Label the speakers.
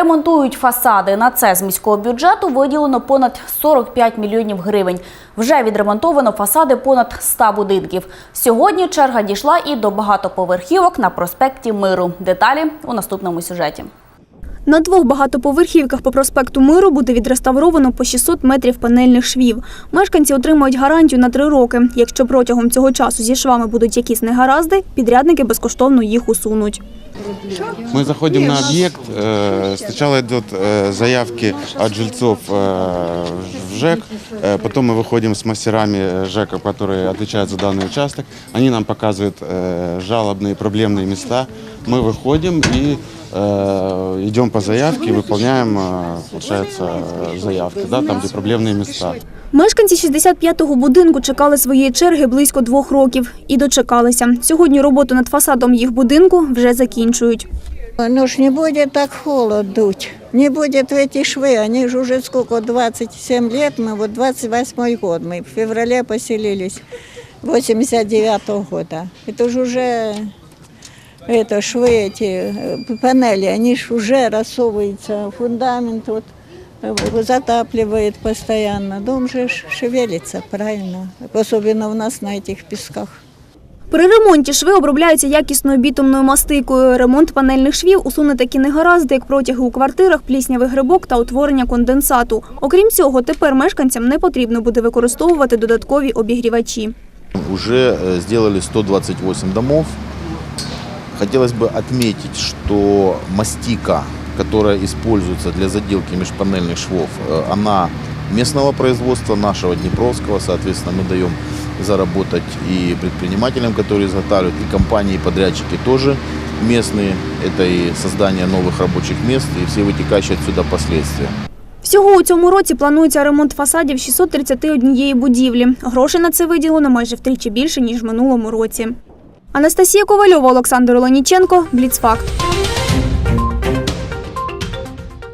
Speaker 1: Ремонтують фасади. На це з міського бюджету виділено понад 45 мільйонів гривень. Вже відремонтовано фасади понад 100 будинків. Сьогодні черга дійшла і до багатоповерхівок на проспекті Миру. Деталі у наступному сюжеті.
Speaker 2: На двох багатоповерхівках по проспекту Миру буде відреставровано по 600 метрів панельних швів. Мешканці отримують гарантію на три роки. Якщо протягом цього часу зі швами будуть якісь негаразди, підрядники безкоштовно їх усунуть.
Speaker 3: Мы заходим на объект. э, Сначала идут э, заявки от жильцов э, в ЖЭК. э, Потом мы выходим с мастерами ЖЭКа, которые отвечают за данный участок. Они нам показывают э, жалобные, проблемные места. Мы выходим и э, идем по заявке, выполняем, э, получается, э, заявки, да, там, где проблемные места.
Speaker 2: Мешканці 65-го будинку чекали своєї черги близько двох років і дочекалися. Сьогодні роботу над фасадом їх будинку вже закінчують.
Speaker 4: Ну ж не будет так холод дуть. Не будет в эти швы. Они же уже сколько, 27 лет, мы вот 28 год. Мы в феврале поселились, 89 -го года. Это же уже это швы эти, э, панели, они же уже рассовываются, фундамент вот э, затапливает постоянно. Дом же ж шевелится, правильно. Особенно у нас на этих песках.
Speaker 2: При ремонті шви обробляються якісною бітумною мастикою. Ремонт панельних швів усуне такі негаразди, як протяги у квартирах, пліснявий грибок та утворення конденсату. Окрім цього, тепер мешканцям не потрібно буде використовувати додаткові обігрівачі.
Speaker 5: Уже э, сделали 128 домов. Хотелось бы отметить, что мастика, которая используется для заделки межпанельных швов, э, она местного производства, нашего Днепровского. Соответственно, мы даем заработать и предпринимателям, которые изготавливают, и компании-подрядчики тоже местные. Это и создание новых рабочих мест, и все вытекающие отсюда последствия.
Speaker 2: Всього у цьому році планується ремонт фасадів 631 будівлі. Грошей на це виділено майже втричі більше, ніж в минулому році. Анастасія Ковальова, Олександр Оленіченко, Бліцфакт.